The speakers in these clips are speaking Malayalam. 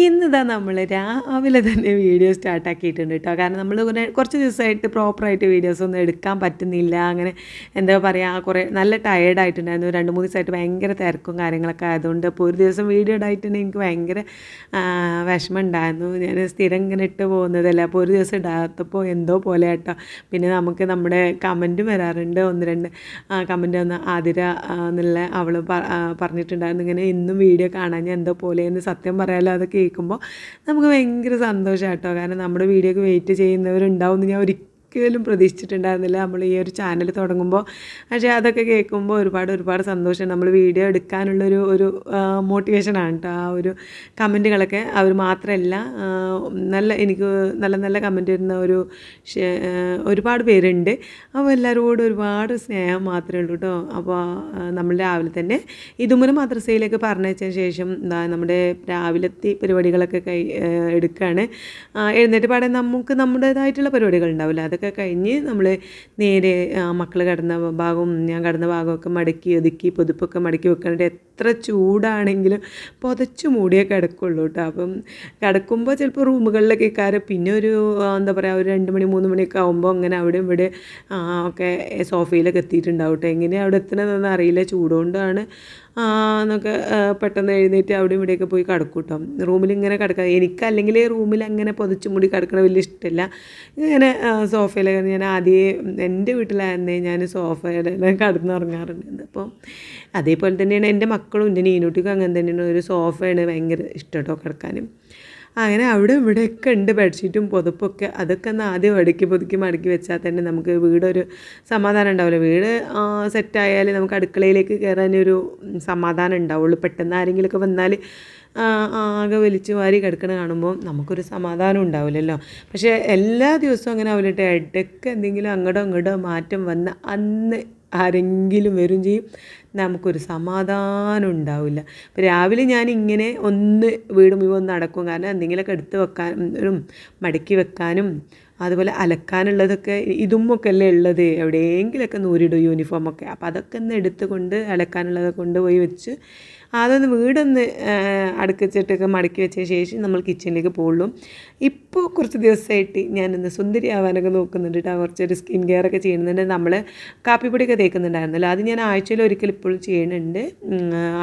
ഇന്നിതാ നമ്മൾ രാവിലെ തന്നെ വീഡിയോ സ്റ്റാർട്ടാക്കിയിട്ടുണ്ട് കേട്ടോ കാരണം നമ്മൾ കുറേ കുറച്ച് ദിവസമായിട്ട് പ്രോപ്പറായിട്ട് വീഡിയോസ് ഒന്നും എടുക്കാൻ പറ്റുന്നില്ല. അങ്ങനെ എന്താ പറയുക കുറേ നല്ല ടയേർഡായിട്ടുണ്ടായിരുന്നു രണ്ട് മൂന്ന് ദിവസമായിട്ട് ഭയങ്കര തിരക്കും കാര്യങ്ങളൊക്കെ ആയതുകൊണ്ട് അപ്പോൾ ഒരു ദിവസം വീഡിയോ ഇടായിട്ടുണ്ടെങ്കിൽ എനിക്ക് ഭയങ്കര വിഷമം ഉണ്ടായിരുന്നു ഞാൻ സ്ഥിരം ഇങ്ങനെ ഇട്ട് പോകുന്നതല്ല. അപ്പോൾ ഒരു ദിവസം ഇടാത്തപ്പോൾ എന്തോ പോലെ കേട്ടോ പിന്നെ നമുക്ക് നമ്മുടെ കമന്റും വരാറുണ്ട്. ഒന്ന് രണ്ട് കമന്റ് ഒന്ന് ആതിര എന്നുള്ള അവൾ പറഞ്ഞിട്ടുണ്ടായിരുന്നു. ഇങ്ങനെ ഇന്നും വീഡിയോ കാണാൻ ഞാൻ എന്തോ പോലെ എന്ന് സത്യം പറയാലോ അത് കേൾക്കുമ്പോൾ നമുക്ക് ഭയങ്കര സന്തോഷമാണ് കേട്ടോ കാരണം നമ്മുടെ വീഡിയോക്ക് വെയിറ്റ് ചെയ്യുന്നവരുണ്ടാവും എന്ന് ഞാൻ ഒരിക്കലും പ്രതീക്ഷിച്ചിട്ടുണ്ടായിരുന്നില്ല. നമ്മൾ ഈ ഒരു ചാനൽ തുടങ്ങുമ്പോൾ പക്ഷേ അതൊക്കെ കേൾക്കുമ്പോൾ ഒരുപാട് ഒരുപാട് സന്തോഷം. നമ്മൾ വീഡിയോ എടുക്കാനുള്ളൊരു ഒരു മോട്ടിവേഷനാണ് കേട്ടോ ആ ഒരു കമന്റുകളൊക്കെ അവർ മാത്രമല്ല നല്ല എനിക്ക് നല്ല നല്ല കമന്റ് വരുന്ന ഒരു ഒരുപാട് പേരുണ്ട്. അപ്പോൾ എല്ലാവരോടും ഒരുപാട് സ്നേഹം മാത്രമേ ഉള്ളൂ കേട്ടോ അപ്പോൾ നമ്മൾ രാവിലെ തന്നെ ഇതുമൂലം മദ്രസയിലേക്ക് പറഞ്ഞയച്ചതിന് ശേഷം എന്താ നമ്മുടെ രാവിലത്തെ പരിപാടികളൊക്കെ കൈ എടുക്കുകയാണ് എഴുന്നേറ്റ് പാടാൻ നമുക്ക് നമ്മുടേതായിട്ടുള്ള പരിപാടികൾ ഉണ്ടാവില്ല. അതൊക്കെ കഴിഞ്ഞ് നമ്മൾ നേരെ മക്കൾ കിടന്ന ഭാഗവും ഞാൻ കിടന്ന ഭാഗമൊക്കെ മടക്കി ഒതുക്കി പൊതുപ്പൊക്കെ മടക്കി വെക്കാനായിട്ട് എത്ര ചൂടാണെങ്കിലും പുതച്ചു മൂടിയേ കിടക്കുള്ളൂ കേട്ടോ. അപ്പം കിടക്കുമ്പോൾ ചിലപ്പോൾ റൂമുകളിലൊക്കെ കയറി പിന്നെ ഒരു എന്താ പറയുക ഒരു രണ്ട് മണി മൂന്ന് മണിയൊക്കെ ആകുമ്പോൾ അങ്ങനെ അവിടെ ഇവിടെ ഒക്കെ സോഫയിലൊക്കെ എത്തിയിട്ടുണ്ടാവും കേട്ടോ. എങ്ങനെയാണ് അവിടെ എത്തണതെന്ന് അറിയില്ല. ചൂടുകൊണ്ടാണ് എന്നൊക്കെ പെട്ടെന്ന് എഴുന്നേറ്റ് അവിടെ ഇവിടെയൊക്കെ പോയി കിടക്കും കേട്ടോ റൂമിൽ ഇങ്ങനെ കിടക്കുക എനിക്കല്ലെങ്കിൽ റൂമിൽ അങ്ങനെ പൊതിച്ചു മൂടി കിടക്കണ വലിയ ഇഷ്ടമില്ല ഇങ്ങനെ സോഫയിലൊക്കെ ഞാൻ ആദ്യം എന്റെ വീട്ടിലായിരുന്നേ ഞാൻ സോഫയിലെല്ലാം കിടന്നുറങ്ങാറുണ്ട്. അപ്പോൾ അതേപോലെ തന്നെയാണ് എന്റെ മക്കളും എന്റെ നീനൂട്ടിക്കും അങ്ങനെ തന്നെയാണ് ഒരു സോഫയാണ് ഭയങ്കര ഇഷ്ടം കേട്ടോ കിടക്കാനും. അങ്ങനെ അവിടെ ഇവിടെയൊക്കെ ഉണ്ട് ബെഡ്ഷീറ്റും പുതപ്പൊക്കെ. അതൊക്കെ ഒന്ന് ആദ്യം അടുക്കി പുതുക്കി മടക്കി വെച്ചാൽ തന്നെ നമുക്ക് വീടൊരു സമാധാനം ഉണ്ടാവില്ല. വീട് സെറ്റായാൽ നമുക്ക് അടുക്കളയിലേക്ക് കയറാനൊരു സമാധാനം ഉണ്ടാവുള്ളൂ. പെട്ടെന്ന് ആരെങ്കിലുമൊക്കെ വന്നാൽ ആകെ വലിച്ചു വാരി കിടക്കണ കാണുമ്പോൾ നമുക്കൊരു സമാധാനം ഉണ്ടാവില്ലല്ലോ. പക്ഷേ എല്ലാ ദിവസവും അങ്ങനെ ആവില്ലട്ടെ ഇടയ്ക്ക് എന്തെങ്കിലും അങ്ങോട്ടോ ഇങ്ങോട്ടോ മാറ്റം വന്ന് അന്ന് ആരെങ്കിലും വരും ചെയ്യും. നമുക്കൊരു സമാധാനം ഉണ്ടാവില്ല. അപ്പോൾ രാവിലെ ഞാൻ ഇങ്ങനെ ഒന്ന് വീടും മുഴുവൻ നടക്കും. കാരണം എന്തെങ്കിലുമൊക്കെ എടുത്ത് വെക്കാനും മടക്കി വെക്കാനും അതുപോലെ അലക്കാനുള്ളതൊക്കെ ഇതുമൊക്കെ അല്ലേ ഉള്ളത്. എവിടെയെങ്കിലുമൊക്കെ നൂരിടും യൂണിഫോമൊക്കെ. അപ്പോൾ അതൊക്കെ ഒന്ന് എടുത്തുകൊണ്ട് അലക്കാനുള്ളതൊക്കെ കൊണ്ടുപോയി വെച്ച് അതൊന്ന് വീടൊന്ന് അടുക്കിച്ചിട്ടൊക്കെ മടക്കി വെച്ച ശേഷം നമ്മൾ കിച്ചണിലേക്ക് പോകുള്ളൂ ഇപ്പോൾ കുറച്ച് ദിവസമായിട്ട് ഞാനൊന്ന് സുന്ദരി ആവാനൊക്കെ നോക്കുന്നുണ്ട് കേട്ടോ. കുറച്ചൊരു സ്കിൻ കെയർ ഒക്കെ ചെയ്യുന്നുണ്ട്. നമ്മൾ കാപ്പിപ്പൊടിയൊക്കെ തേക്കുന്നുണ്ടായിരുന്നല്ലോ. അത് ഞാൻ ആഴ്ചയിൽ ഒരിക്കൽ ഇപ്പോഴും ചെയ്യുന്നുണ്ട്.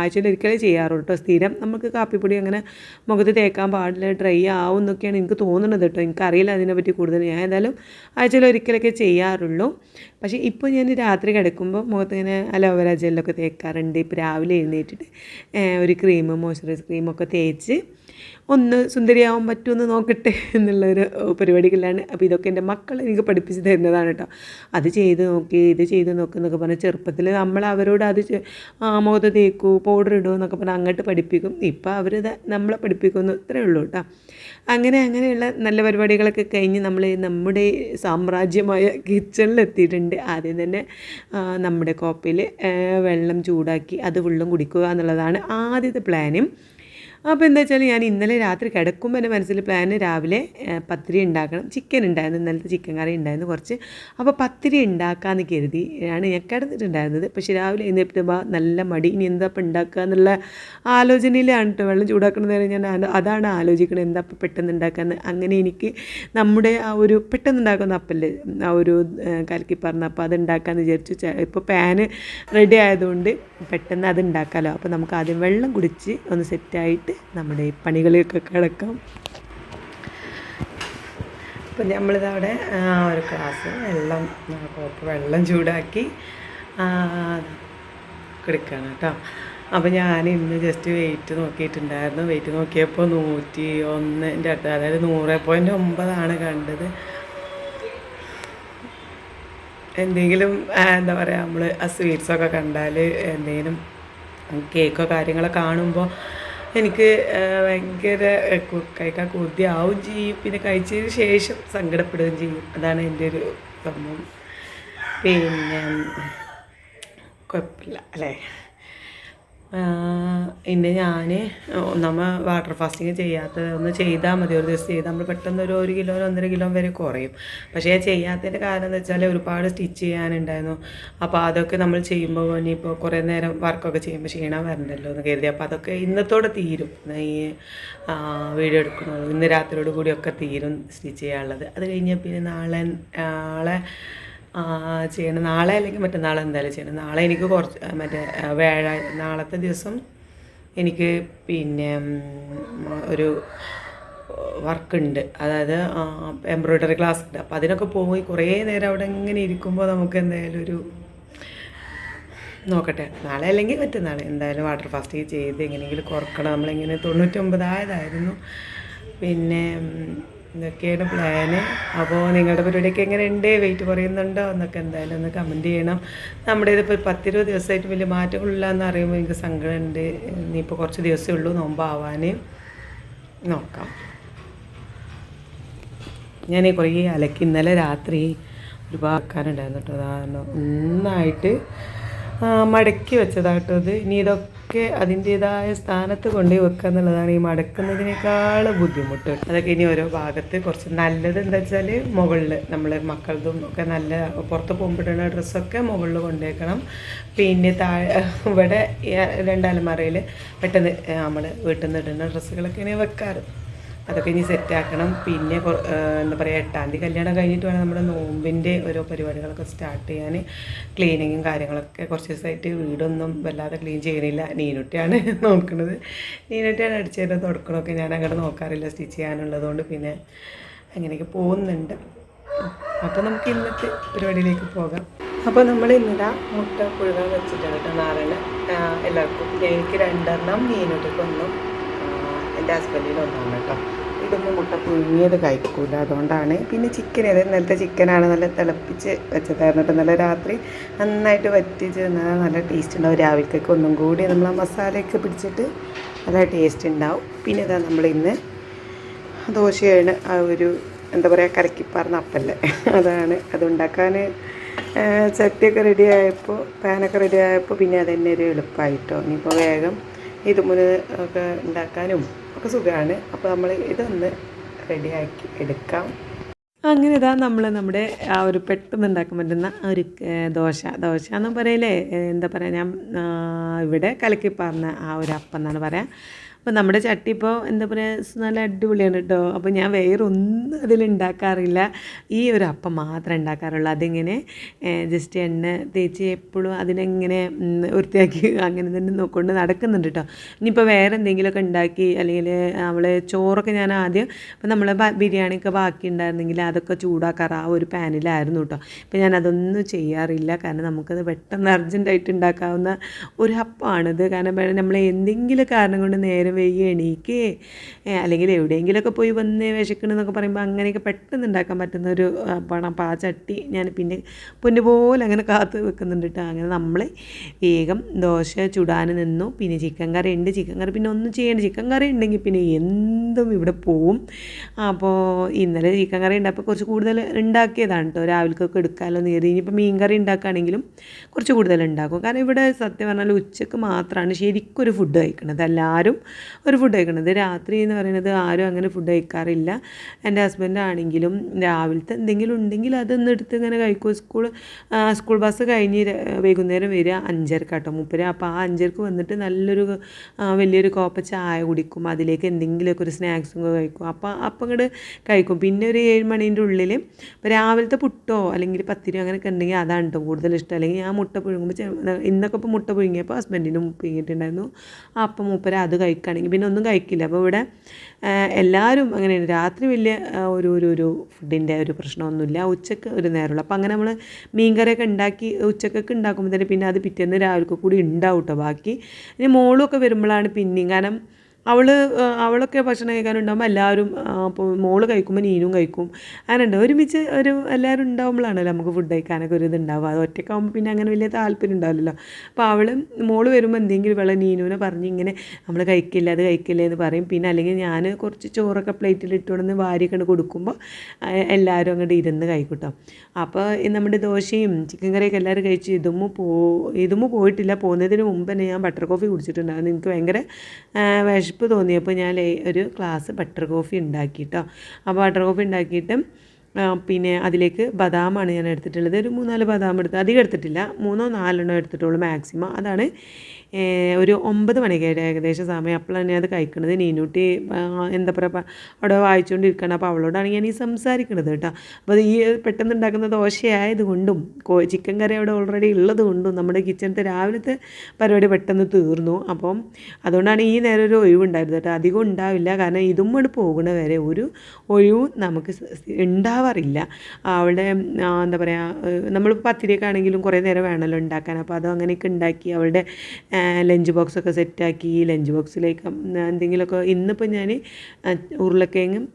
ആഴ്ചയിൽ ഒരിക്കലേ ചെയ്യാറുള്ളൂ കേട്ടോ സ്ഥിരം. നമുക്ക് കാപ്പിപ്പൊടി അങ്ങനെ മുഖത്ത് തേക്കാൻ പാടില്ല ഡ്രൈ ആവും എന്നൊക്കെയാണ് എനിക്ക് തോന്നുന്നത് കേട്ടോ. എനിക്കറിയില്ല അതിനെപ്പറ്റി കൂടുതൽ. ഞാൻ ഏതായാലും ആഴ്ചയിൽ ഒരിക്കലൊക്കെ ചെയ്യാറുള്ളൂ. പക്ഷേ ഇപ്പോൾ ഞാൻ രാത്രി കിടക്കുമ്പോൾ മുഖത്ത് ഇങ്ങനെ അലോവേര ജെല്ലൊക്കെ തേക്കാറുണ്ട്. ഇപ്പോൾ രാവിലെ എഴുന്നേറ്റിട്ട് ഒരു ക്രീം മോയ്സ്ചറൈസ് ക്രീമൊക്കെ തേച്ച് ഒന്ന് സുന്ദരിയാവാൻ പറ്റുമെന്ന് നോക്കട്ടെ എന്നുള്ളൊരു പരിപാടികളിലാണ് അപ്പോൾ ഇതൊക്കെ എന്റെ മക്കൾ എനിക്ക് പഠിപ്പിച്ച് തരുന്നതാണ് കേട്ടോ അത് ചെയ്ത് നോക്കി ഇത് ചെയ്ത് നോക്കി എന്നൊക്കെ പറഞ്ഞ് ചെറുപ്പത്തിൽ നമ്മൾ അവരോട് അത് ആമോദ തേക്കൂ പൗഡർ ഇടൂ എന്നൊക്കെ പറഞ്ഞാൽ അങ്ങോട്ട് പഠിപ്പിക്കും. ഇപ്പോൾ അവർ നമ്മളെ പഠിപ്പിക്കുന്നു ഇത്രയേ ഉള്ളൂ കേട്ടോ അങ്ങനെ അങ്ങനെയുള്ള നല്ല പരിപാടികളൊക്കെ കഴിഞ്ഞ് നമ്മൾ നമ്മുടെ സാമ്രാജ്യമായ കിച്ചണിൽ എത്തിയിട്ടുണ്ട് ആദ്യം തന്നെ നമ്മുടെ കോപ്പയിൽ വെള്ളം ചൂടാക്കി അത് വെള്ളം കുടിക്കുക എന്നുള്ളതാണ് ആദ്യത്തെ പ്ലാനും. അപ്പോൾ എന്താ വെച്ചാൽ ഞാൻ ഇന്നലെ രാത്രി കിടക്കുമ്പോൾ എന്റെ മനസ്സിൽ പ്ലാൻ രാവിലെ പത്തിരി ഉണ്ടാക്കണം. ചിക്കൻ ഉണ്ടായിരുന്നു. ഇന്നലത്തെ ചിക്കൻ കറി ഉണ്ടായിരുന്നു കുറച്ച്. അപ്പോൾ പത്തിരി ഉണ്ടാക്കാമെന്ന് കരുതി ആണ് ഞാൻ കിടന്നിട്ടുണ്ടായിരുന്നത്. പക്ഷേ രാവിലെ എഴുന്നേൽക്കുമ്പോൾ നല്ല മടി. ഇനി എന്താ ഇപ്പം ഉണ്ടാക്കുക എന്നുള്ള ആലോചനയിലാണ് കേട്ടോ വെള്ളം ചൂടാക്കുന്ന നേരം ഞാൻ അതാണ് ആലോചിക്കുന്നത് എന്താ ഇപ്പം പെട്ടെന്ന് ഉണ്ടാക്കാന്ന്. അങ്ങനെ എനിക്ക് നമ്മുടെ ആ ഒരു പെട്ടെന്ന് ഉണ്ടാക്കുന്ന അപ്പല്ലേ ആ ഒരു കലക്കി പറഞ്ഞ അപ്പം അത് ഉണ്ടാക്കാമെന്ന് വിചാരിച്ചു. ഇപ്പോൾ പാന് റെഡി ആയതുകൊണ്ട് പെട്ടെന്ന് അത് ഉണ്ടാക്കാമല്ലോ അപ്പോൾ നമുക്ക് ആദ്യം വെള്ളം കുടിച്ച് ഒന്ന് സെറ്റായിട്ട് നമ്മുടെ ഈ പണികളിലൊക്കെ കിടക്കാം. അപ്പം നമ്മളിതവിടെ ഒരു ഗ്ലാസ് വെള്ളം കോപ്പ് വെള്ളം ചൂടാക്കി കിടക്കുകയാണ് കേട്ടോ. അപ്പോൾ ഞാൻ ഇന്ന് ജസ്റ്റ് വെയിറ്റ് നോക്കിയിട്ടുണ്ടായിരുന്നു. വെയിറ്റ് നോക്കിയപ്പോൾ നൂറ്റി ഒന്നിന്റെ അടുത്ത് അതായത് നൂറ് പോയിന്റ് ഒമ്പതാണ് കണ്ടത്. എന്തെങ്കിലും എന്താ പറയുക നമ്മൾ ആ സ്വീറ്റ്സൊക്കെ കണ്ടാൽ എന്തെങ്കിലും കേക്കോ കാര്യങ്ങളോ കാണുമ്പോൾ എനിക്ക് ഭയങ്കര കഴിക്കാൻ കൊതിയാവും ചെയ്യും. പിന്നെ കഴിച്ചതിന് ശേഷം സങ്കടപ്പെടുകയും ചെയ്യും. അതാണ് എന്റെ ഒരു സംഭവം. പിന്നെ കുഴപ്പമില്ല. അല്ലേ? ഇന്ന് ഞാൻ നമ്മൾ വാട്ടർ ഫാസ്റ്റിങ് ചെയ്യാത്തത് ഒന്ന് ചെയ്താൽ മതി. ഒരു ദിവസം ചെയ്താൽ നമ്മൾ പെട്ടെന്ന് ഒരു ഒരു കിലോ ഒന്നര കിലോ വരെ കുറയും. പക്ഷേ ചെയ്യാത്തതിന്റെ കാരണം എന്ന് വെച്ചാൽ ഒരുപാട് സ്റ്റിച്ച് ചെയ്യാനുണ്ടായിരുന്നു. അപ്പോൾ അതൊക്കെ നമ്മൾ ചെയ്യുമ്പോൾ ഇനിയിപ്പോൾ കുറേ നേരം വർക്കൊക്കെ ചെയ്യുമ്പോൾ ക്ഷീണം വരണ്ടല്ലോ എന്ന് കരുതി. അപ്പോൾ അതൊക്കെ ഇന്നത്തോടെ തീരും. ഈ വീഡിയോ എടുക്കുന്നത് ഇന്ന് രാത്രിയോട് കൂടിയൊക്കെ തീരും സ്റ്റിച്ച് ചെയ്യാനുള്ളത്. അത് കഴിഞ്ഞാൽ പിന്നെ നാളെ നാളെ ചെയ്യണം. നാളെ അല്ലെങ്കിൽ മറ്റന്നാൾ എന്തായാലും ചെയ്യണം. നാളെ എനിക്ക് കുറച്ച് മറ്റേ വേഴ നാളത്തെ ദിവസം എനിക്ക് പിന്നെ ഒരു വർക്ക് ഉണ്ട് അതായത് എംബ്രോയിഡറി ക്ലാസ് ഉണ്ട്. അപ്പോൾ അതിനൊക്കെ പോയി കുറേ നേരം അവിടെ ഇങ്ങനെ ഇരിക്കുമ്പോൾ നമുക്ക് എന്തായാലും ഒരു നോക്കട്ടെ. നാളെ അല്ലെങ്കിൽ മറ്റന്നാൾ എന്തായാലും വാട്ടർ ഫാസ്റ്റിങ് ചെയ്ത് എങ്ങനെയെങ്കിലും കുറക്കണം. നമ്മളിങ്ങനെ തൊണ്ണൂറ്റൊമ്പതായതായിരുന്നു. പിന്നെ ഇതൊക്കെയാണ് പ്ലാന് അപ്പോൾ നിങ്ങളുടെ പരിപാടിയൊക്കെ എങ്ങനെയുണ്ട്? വെയിറ്റ് കുറയുന്നുണ്ടോ? എന്നൊക്കെ എന്തായാലും ഒന്ന് കമന്റ് ചെയ്യണം. നമ്മുടെ ഇതിപ്പോൾ പത്തിരുപത് ദിവസമായിട്ട് വലിയ മാറ്റങ്ങളില്ല എന്ന് അറിയുമ്പോൾ എനിക്ക് സങ്കടമുണ്ട്. ഇനിയിപ്പോൾ കുറച്ച് ദിവസമേ ഉള്ളൂ നോമ്പാവാൻ. നോക്കാം. ഞാൻ ഈ കുറേ അലക്കി ഇന്നലെ രാത്രി ഒരുപാട് ആക്കാനുണ്ടായിരുന്നു കേട്ടോ. അതാണ് ഒന്നായിട്ട് മടക്കി വെച്ചതാട്ടോ ഇത്. ഇനി ഇതൊക്കെ അതിന്റേതായ സ്ഥാനത്ത് കൊണ്ടുപോയി വെക്കുക എന്നുള്ളതാണ് ഈ മടക്കുന്നതിനേക്കാൾ ബുദ്ധിമുട്ട്. അതൊക്കെ ഇനി ഓരോ ഭാഗത്ത് കുറച്ച് നല്ലത് എന്താ വെച്ചാൽ മുകളിൽ നമ്മൾ മക്കളതും ഒക്കെ നല്ല പുറത്ത് പോകുമ്പോഴുള്ള ഡ്രസ്സൊക്കെ മുകളിൽ കൊണ്ടുവയ്ക്കണം പിന്നെ താഴെ ഇവിടെ രണ്ടാലമറയിൽ പെട്ടെന്ന് നമ്മൾ വീട്ടിൽ നിന്ന് ഇടുന്ന ഡ്രസ്സുകളൊക്കെ ഇനി വെക്കാറ്. അതൊക്കെ ഇനി സെറ്റാക്കണം പിന്നെ എന്താ പറയുക എട്ടാം തീയതി കല്യാണം കഴിഞ്ഞിട്ട് വേണം നമ്മുടെ നോമ്പിന്റെ ഓരോ പരിപാടികളൊക്കെ സ്റ്റാർട്ട് ചെയ്യാൻ. ക്ലീനിങ്ങും കാര്യങ്ങളൊക്കെ കുറച്ച് ദിവസമായിട്ട് വീടൊന്നും വല്ലാതെ ക്ലീൻ ചെയ്യണില്ല. നീനുട്ടിയാണ് നോക്കുന്നത്. നീനുട്ടിയാണ് അടിച്ചേരം തുടക്കണമൊക്കെ ഞാൻ അങ്ങോട്ട് നോക്കാറില്ല സ്റ്റിച്ച് ചെയ്യാനുള്ളതുകൊണ്ട് പിന്നെ അങ്ങനെയൊക്കെ പോകുന്നുണ്ട്. അപ്പോൾ നമുക്ക് ഇന്നത്തെ പരിപാടിയിലേക്ക് പോകാം. അപ്പോൾ നമ്മൾ ഇന്നിതാ മുട്ട പുഴുകാൻ വെച്ചിട്ടാണ് കേട്ടോ നാളെ എല്ലാവർക്കും. എനിക്ക് രണ്ടെണ്ണം നീനുട്ടിക്ക് ഒന്നും എന്റെ ഹസ്ബൻഡിന് ഒന്നാണ് കേട്ടോ. ഇതൊന്നും മുട്ട പുഴുങ്ങിയത് കഴിക്കൂല. അതുകൊണ്ടാണ് പിന്നെ ചിക്കൻ അതായത് ഇന്നലത്തെ ചിക്കനാണ് നല്ല തിളപ്പിച്ച് വെച്ചതായിരുന്നു കേട്ടോ. നല്ല രാത്രി നന്നായിട്ട് വറ്റിച്ച് തന്നാൽ നല്ല ടേസ്റ്റ് ഉണ്ടാവും. രാവിലത്തേക്ക് ഒന്നും കൂടി നമ്മൾ ആ മസാലയൊക്കെ പിടിച്ചിട്ട് നല്ല ടേസ്റ്റ് ഉണ്ടാവും. പിന്നെ ഇതാ നമ്മൾ ഇന്ന് ദോശയാണ് ആ ഒരു എന്താ പറയുക കലക്കിപ്പാർന്ന അപ്പല്ലേ? അതാണ്. അതുണ്ടാക്കാൻ ചട്ടിയൊക്കെ റെഡിയായപ്പോൾ പാനൊക്കെ റെഡിയായപ്പോൾ പിന്നെ അതന്നെ ഒരു എളുപ്പമായിട്ടോ ഇനിയിപ്പോൾ വേഗം ഇത് മുന്നേ ഒക്കെ ഉണ്ടാക്കാനും ഒക്കെ സുഖമാണ്. അപ്പോൾ നമ്മൾ ഇതൊന്ന് റെഡിയാക്കി എടുക്കാം. അങ്ങനെ ഇതാ നമ്മൾ നമ്മുടെ ആ ഒരു പെട്ടെന്ന് ഉണ്ടാക്കാൻ പറ്റുന്ന ഒരു ദോശ. ദോശ എന്ന് പറയലേ എന്താ പറയുക ഞാൻ ഇവിടെ കലക്കി പറഞ്ഞ ആ ഒരു അപ്പം എന്നാണ് പറയാം. അപ്പോൾ നമ്മുടെ ചട്ടി ഇപ്പോൾ എന്താ പറയുക നല്ല അടിപൊളിയാണ് കേട്ടോ അപ്പോൾ ഞാൻ വേറൊന്നും അതിലുണ്ടാക്കാറില്ല ഈ ഒരു അപ്പം മാത്രമേ ഉണ്ടാക്കാറുള്ളൂ. അതിങ്ങനെ ജസ്റ്റ് എണ്ണ തേച്ച് എപ്പോഴും അതിനെങ്ങനെ വൃത്തിയാക്കി അങ്ങനെ തന്നെ നോക്കൊണ്ട് നടക്കുന്നുണ്ട് കേട്ടോ ഇനിയിപ്പോൾ വേറെ എന്തെങ്കിലുമൊക്കെ ഉണ്ടാക്കി അല്ലെങ്കിൽ നമ്മൾ ചോറൊക്കെ ഞാൻ ആദ്യം ഇപ്പോൾ നമ്മൾ ബിരിയാണിയൊക്കെ ബാക്കി ഉണ്ടായിരുന്നെങ്കിൽ അതൊക്കെ ചൂടാക്കാറ് ആ ഒരു പാനിലായിരുന്നു കേട്ടോ ഇപ്പോൾ ഞാൻ അതൊന്നും ചെയ്യാറില്ല. കാരണം നമുക്കത് പെട്ടെന്ന് അർജന്റായിട്ട് ഉണ്ടാക്കാവുന്ന ഒരു അപ്പമാണിത് കാരണം നമ്മൾ എന്തെങ്കിലും കാരണം കൊണ്ട് നേരം വൈകി എണീക്കേ അല്ലെങ്കിൽ എവിടെയെങ്കിലുമൊക്കെ പോയി വന്ന് വിശക്കണമെന്നൊക്കെ പറയുമ്പോൾ അങ്ങനെയൊക്കെ പെട്ടെന്ന് ഉണ്ടാക്കാൻ പറ്റുന്ന ഒരു പണം അപ്പോൾ ചട്ടി ഞാൻ പിന്നെ പൊന്നു പോലെ അങ്ങനെ കാത്ത് വെക്കുന്നുണ്ട് കേട്ടോ അങ്ങനെ നമ്മൾ വേഗം ദോശ ചുടാൻ നിന്നു. പിന്നെ ചിക്കൻ കറി ഉണ്ട് ചിക്കൻ കറി പിന്നെ ഒന്നും ചെയ്യേണ്ട. ചിക്കൻ കറി ഉണ്ടെങ്കിൽ പിന്നെ എന്തും ഇവിടെ പോവും. അപ്പോൾ ഇന്നലെ ചിക്കൻ കറി ഉണ്ടായപ്പോൾ കുറച്ച് കൂടുതൽ ഉണ്ടാക്കിയതാണ് കേട്ടോ രാവിലേക്കൊക്കെ എടുക്കാമല്ലോ എന്ന് കരുതി. ഇനിയിപ്പോൾ മീൻ കറി ഉണ്ടാക്കുകയാണെങ്കിലും കുറച്ച് കൂടുതൽ ഉണ്ടാക്കും കാരണം ഇവിടെ സത്യം പറഞ്ഞാൽ ഉച്ചയ്ക്ക് മാത്രമാണ് ശരിക്കും ഒരു ഫുഡ് കഴിക്കുന്നത് എല്ലാവരും ഒരു ഫുഡ് കഴിക്കുന്നത് രാത്രി എന്ന് പറയുന്നത് ആരും അങ്ങനെ ഫുഡ് കഴിക്കാറില്ല. എന്റെ ഹസ്ബൻഡ് ആണെങ്കിലും രാവിലത്തെ എന്തെങ്കിലും ഉണ്ടെങ്കിൽ അതൊന്ന് എടുത്ത് ഇങ്ങനെ കഴിക്കും. സ്കൂൾ സ്കൂൾ ബസ് കഴിഞ്ഞ് വൈകുന്നേരം വരിക അഞ്ചരക്ക് കേട്ടോ മുപ്പര. അപ്പോൾ ആ അഞ്ചരക്ക് വന്നിട്ട് നല്ലൊരു വലിയൊരു കോപ്പ ചായ കുടിക്കും. അതിലേക്ക് എന്തെങ്കിലുമൊക്കെ ഒരു സ്നാക്സും കഴിക്കും. അപ്പോൾ അപ്പം ഇങ്ങോട്ട് കഴിക്കും. പിന്നെ ഒരു ഏഴ് മണീന്റെ ഉള്ളിൽ ഇപ്പോൾ രാവിലത്തെ പുട്ടോ അല്ലെങ്കിൽ പത്തിരിയോ അങ്ങനെയൊക്കെ ഉണ്ടെങ്കിൽ അതാണ് കേട്ടോ കൂടുതൽ ഇഷ്ടം. അല്ലെങ്കിൽ ഞാൻ മുട്ട പുഴുങ്ങുമ്പോൾ ഇന്നൊക്കെ ഇപ്പോൾ മുട്ട പുഴുങ്ങിയപ്പോൾ ഹസ്ബൻഡിനും പുഴുങ്ങിയിട്ടുണ്ടായിരുന്നു അപ്പം മൂപ്പര അത് കഴിക്കുകയാണെങ്കിൽ പിന്നെ ഒന്നും കഴിക്കില്ല. അപ്പോൾ ഇവിടെ എല്ലാവരും അങ്ങനെയാണ്. രാത്രി വലിയ ഒരു ഒരു ഒരു ഫുഡിന്റെ ഒരു പ്രശ്നമൊന്നുമില്ല. ഉച്ചയ്ക്ക് ഒരു നേരമുള്ളൂ. അപ്പോൾ അങ്ങനെ നമ്മൾ മീൻകറിയൊക്കെ ഉണ്ടാക്കി ഉച്ചക്കൊക്കെ ഉണ്ടാക്കുമ്പോൾ തന്നെ പിന്നെ അത് പിറ്റേന്ന് രാവിലെ കൂടി ഉണ്ടാവും കേട്ടോ ബാക്കി. ഇനി മോളും ഒക്കെ വരുമ്പോഴാണ് പിന്നെയും. കാരണം അവൾ അവളൊക്കെ ഭക്ഷണം കഴിക്കാനുണ്ടാകുമ്പോൾ എല്ലാവരും മോൾ കഴിക്കുമ്പോൾ നീനും കഴിക്കും. അങ്ങനെയുണ്ട്. ഒരുമിച്ച് ഒരു എല്ലാവരും ഉണ്ടാകുമ്പോഴാണല്ലോ നമുക്ക് ഫുഡ് കഴിക്കാനൊക്കെ ഒരു ഇതുണ്ടാവുക. അത് ഒറ്റയ്ക്കാകുമ്പോൾ പിന്നെ അങ്ങനെ വലിയ താല്പര്യം ഉണ്ടാവില്ലല്ലോ. അപ്പോൾ അവൾ മോൾ വരുമ്പോൾ എന്തെങ്കിലും വെള്ളം നീനുവിനെ പറഞ്ഞ് ഇങ്ങനെ നമ്മൾ കഴിക്കില്ല അത് കഴിക്കില്ല എന്ന് പറയും. പിന്നെ അല്ലെങ്കിൽ ഞാൻ കുറച്ച് ചോറൊക്കെ പ്ലേറ്റിൽ ഇട്ടുകൊടുന്ന് വാരിയൊക്കെ കൊടുക്കുമ്പോൾ എല്ലാവരും അങ്ങോട്ട് ഇരുന്ന് കഴിക്കൂട്ടോ. അപ്പോൾ നമ്മുടെ ദോശയും ചിക്കൻ കറിയൊക്കെ എല്ലാവരും കഴിച്ച് ഇതുമ്മ പോ ഇതുമ്മ പോയിട്ടില്ല. പോകുന്നതിന് മുമ്പ് തന്നെ ഞാൻ ബട്ടർ കോഫി കുടിച്ചിട്ടുണ്ടായിരുന്നു. എനിക്ക് ഭയങ്കര ആ, വിശപ്പ് തോന്നിയപ്പോൾ ഞാൻ ഒരു ഗ്ലാസ് ബട്ടർ കോഫി ഉണ്ടാക്കി കേട്ടോ അപ്പോൾ ബട്ടർ കോഫി ഉണ്ടാക്കിയിട്ട് പിന്നെ അതിലേക്ക് ബദാമാണ് ഞാൻ എടുത്തിട്ടുള്ളത്. ഒരു മൂന്നാൽ ബദാം എടുത്ത് അധികം എടുത്തിട്ടില്ല മൂന്നോ നാലെണ്ണോ എടുത്തിട്ടുള്ളൂ മാക്സിമം. അതാണ് ഒരു ഒമ്പത് മണിക്കായിട്ട് ഏകദേശം സമയം. അപ്പോൾ തന്നെ അത് കഴിക്കുന്നത് നീനൂട്ടി എന്താ പറയുക അവിടെ വായിച്ചുകൊണ്ടിരിക്കണം അപ്പോൾ അവളോടാണ് ഞാൻ ഈ സംസാരിക്കുന്നത് കേട്ടോ. അപ്പോൾ ഈ പെട്ടെന്ന് ഉണ്ടാക്കുന്ന ദോശയായതുകൊണ്ടും ചിക്കൻ കറി അവിടെ ഓൾറെഡി ഉള്ളത് കൊണ്ടും നമ്മുടെ കിച്ചണത്തെ രാവിലത്തെ പരിപാടി പെട്ടെന്ന് തീർന്നു. അപ്പം അതുകൊണ്ടാണ് ഈ നേരം ഒരു ഒഴിവുണ്ടായിരുന്നത് കേട്ടോ. അധികം ഉണ്ടാവില്ല. കാരണം ഇതും കൊണ്ട് പോകുന്ന വരെ ഒരു ഒഴിവും നമുക്ക് ഉണ്ടാവാറില്ല. അവിടെ എന്താ പറയുക നമ്മൾ പത്തിരിയൊക്കെ ആണെങ്കിലും കുറേ നേരം വേണമല്ലോ ഉണ്ടാക്കാൻ. അപ്പോൾ അത് അങ്ങനെയൊക്കെ ഉണ്ടാക്കി അവളുടെ ലഞ്ച് ബോക്സൊക്കെ സെറ്റാക്കി ലഞ്ച് ബോക്സിലേക്ക് എന്തെങ്കിലുമൊക്കെ ഇന്നിപ്പോൾ ഞാൻ ഉരുളക്കിഴങ്ങും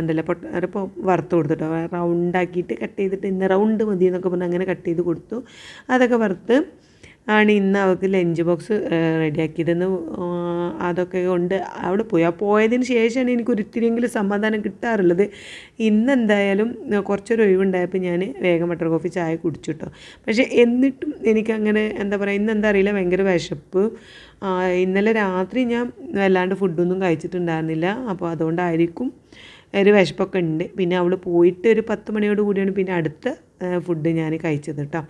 എന്തല്ല പൊട്ട ഇപ്പോൾ വറുത്ത് കൊടുത്തിട്ടോ. റൗണ്ടാക്കിയിട്ട് കട്ട് ചെയ്തിട്ട് ഇന്ന് റൗണ്ട് മതി എന്നൊക്കെ പറഞ്ഞ് അങ്ങനെ കട്ട് ചെയ്ത് കൊടുത്തു. അതൊക്കെ വറുത്ത് ആണ് ഇന്ന് അവൾക്ക് ലഞ്ച് ബോക്സ് റെഡിയാക്കിയതെന്ന് അതൊക്കെ കൊണ്ട് അവിടെ പോയി. ആ പോയതിന് ശേഷമാണ് എനിക്ക് ഒരിത്തിരിയെങ്കിലും സമാധാനം കിട്ടാറുള്ളത്. ഇന്നെന്തായാലും കുറച്ചൊരു ഒഴിവുണ്ടായപ്പോൾ ഞാൻ വേഗം ബട്ടർ കോഫി ചായ കുടിച്ചു പക്ഷേ എന്നിട്ടും എനിക്കങ്ങനെ എന്താ പറയുക ഇന്ന് എന്താ അറിയില്ല ഭയങ്കര വിശപ്പ്. ഇന്നലെ രാത്രി ഞാൻ വല്ലാണ്ട് ഫുഡൊന്നും കഴിച്ചിട്ടുണ്ടായിരുന്നില്ല. അപ്പോൾ അതുകൊണ്ടായിരിക്കും ഒരു വിശപ്പൊക്കെ ഉണ്ട്. പിന്നെ അവൾ പോയിട്ട് ഒരു പത്ത് മണിയോട് കൂടിയാണ് പിന്നെ അടുത്ത ഫുഡ് ഞാൻ കഴിച്ചത് കേട്ടോ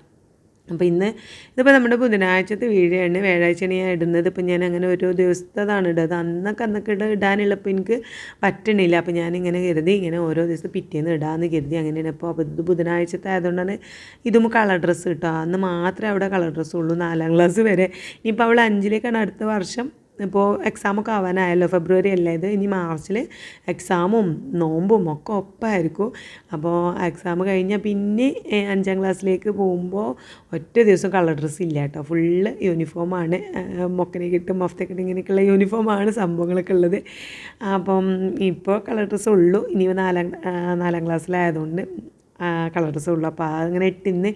അപ്പോൾ ഇന്ന് ഇതിപ്പോൾ നമ്മുടെ ബുധനാഴ്ചത്തെ വീഴയാണ്. വ്യാഴാഴ്ചയാണ് ഞാൻ ഇടുന്നത്. ഇപ്പം ഞാൻ അങ്ങനെ ഓരോ ദിവസത്തതാണ് ഇടുന്നത് അന്നൊക്കെ അന്നൊക്കെ ഇട ഇടാനുള്ളപ്പോൾ എനിക്ക് പറ്റണില്ല. അപ്പോൾ ഞാനിങ്ങനെ കരുതി ഇങ്ങനെ ഓരോ ദിവസം പിറ്റേന്ന് ഇടാമെന്ന് കരുതി അങ്ങനെയാണ്. അപ്പോൾ അപ്പോൾ ഇത് ബുധനാഴ്ചത്തെ ആയതുകൊണ്ടാണ് ഇതും കളർ ഡ്രസ്സ് കിട്ടുക. അന്ന് മാത്രമേ അവിടെ കളർ ഡ്രസ്സ് ഉള്ളൂ നാലാം ക്ലാസ് വരെ. ഇനിയിപ്പോൾ അവൾ അഞ്ചിലേക്കാണ് അടുത്ത വർഷം. ഇപ്പോൾ എക്സാമൊക്കെ ആവാനായല്ലോ. ഫെബ്രുവരി അല്ലേ ഇത്? ഇനി മാർച്ചിൽ എക്സാമും നോമ്പും ഒക്കെ ഒപ്പമായിരിക്കും അപ്പോൾ എക്സാം കഴിഞ്ഞാൽ പിന്നെ അഞ്ചാം ക്ലാസ്സിലേക്ക് പോകുമ്പോൾ ഒറ്റ ദിവസം കളർ ഡ്രസ്സ് ഇല്ല കേട്ടോ. ഫുള്ള് യൂണിഫോമാണ് മൊക്കനെ കിട്ടും മഫ്തെ കിട്ടും ഇങ്ങനെയൊക്കെയുള്ള യൂണിഫോമാണ് സംഭവങ്ങളൊക്കെ ഉള്ളത്. അപ്പം ഇപ്പോൾ കളർ ഡ്രസ്സ് ഉള്ളൂ. ഇനി നാലാം നാലാം ക്ലാസ്സിലായതുകൊണ്ട് കളർ ഡ്രസ്സേ ഉള്ളൂ. അപ്പോൾ അങ്ങനെ ഇട്ട് ഇന്ന്